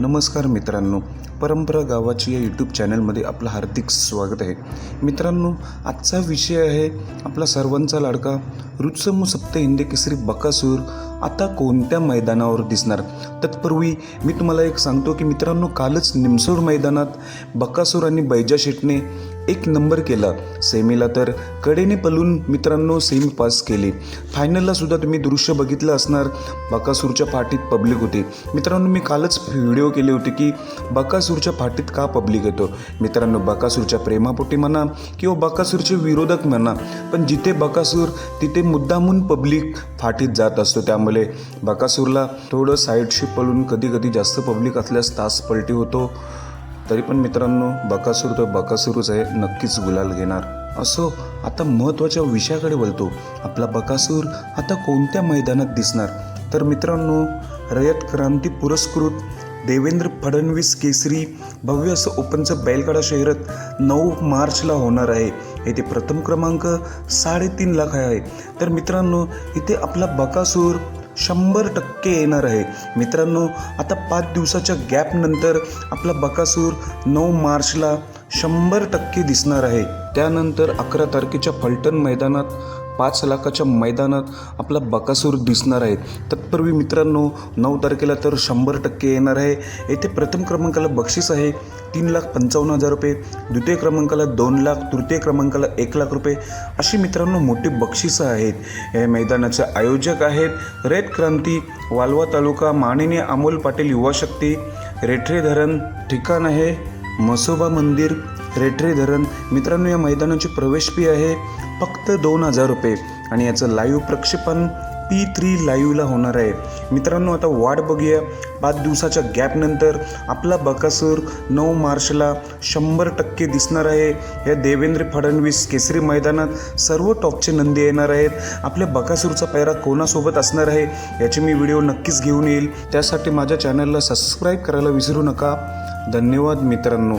नमस्कार मित्रांनो. परंपरा गावाची या यूट्यूब चॅनलमध्ये आपलं हार्दिक स्वागत आहे. मित्रांनो आजचा विषय आहे आपला सर्वांचा लाडका रुत्सम सप्त हिंदी केसरी बकासूर. आता कोणत्या मैदानावर दिसणार? तत्पूर्वी मी तुम्हाला एक सांगतो की मित्रांनो कालच निमसोड मैदानात बकासूर आणि बैजा शेटने एक नंबर केला. सेमीला तर कडेने पलून मित्रांनो सेमी पास केली. फायनलला सुद्धा तुम्ही दृश्य बघितलं असणार. बकासूरच्या पाठीत पब्लिक होती. मित्रांनो मी कालच व्हिडिओ केले होते की बकासूरच्या पाठीत का पब्लिक येतो? मित्रांनो बकासूरच्या प्रेमापोटी म्हणा किंवा बकासूरचे विरोधक म्हणा पण जिथे बकासूर तिथे मुद्दामून पब्लिक फाटीत जात असतो. त्यामुळे बकासूरला थोडं साईडशी पळून कधी कधी जास्त पब्लिक असल्यास तास पलटी होतो. तरी पण मित्रांनो बकासूर तर बकासूरच आहे नक्कीच गुलाल घेणार. असो आता महत्त्वाच्या विषयाकडे वळतो. आपला बकासूर आता कोणत्या मैदानात दिसणार? तर मित्रांनो रयत क्रांती पुरस्कृत देवेंद्र फडणवीस केसरी भव्य असं ओपनचं बैलगाडा शहरात नऊ मार्चला होणार आहे. येथे प्रथम क्रमांक साडेतीन लाख आहे. तर मित्रांनो इथे आपला बकासूर शंभर टक्के येणार आहे. मित्रांनो आता पाच दिवसाच्या गॅपनंतर आपला बकासूर नऊ मार्चला शंभर टक्के दिसणार आहे. त्यानंतर अकरा तारखेच्या फलटण मैदानात पाच लाखाच्या मैदानात आपला बकासूर दिसणार आहे. तत्पूर्वी मित्रांनो नऊ तारखेला तर शंभर टक्के येणार आहे. येथे प्रथम क्रमांकाला बक्षीस आहे तीन लाख पंचावन्न हजार रुपये. द्वितीय क्रमांकाला दोन लाख तृतीय क्रमांकाला एक लाख रुपये. अशी मित्रांनो मोठी बक्षिसं आहेत. या मैदानाचे आयोजक आहेत. रेत क्रांती वालवा तालुका माननीय अमोल पाटील युवा शक्ती. रेठरे धरण ठिकाण आहे. मसोबा मंदिर रेटरे धरण. मित्रांनो या मैदानाची प्रवेश फी आहे फक्त दोन हजार रुपये आणि याचं लाईव्ह प्रक्षेपण पी थ्री लाईव्हला होणार आहे. मित्रांनो आता वाट बघूया. पाच दिवसाच्या गॅपनंतर आपला बकासूर नऊ मार्चला शंभर टक्के दिसणार आहे. या देवेंद्र फडणवीस केसरी मैदानात सर्व टॉपचे नंदी येणार आहेत. आपल्या बकासूरचा पैरा कोणासोबत असणार आहे याची मी व्हिडिओ नक्कीच घेऊन येईल. त्यासाठी माझ्या चॅनलला सबस्क्राईब करायला विसरू नका. धन्यवाद मित्रांनो.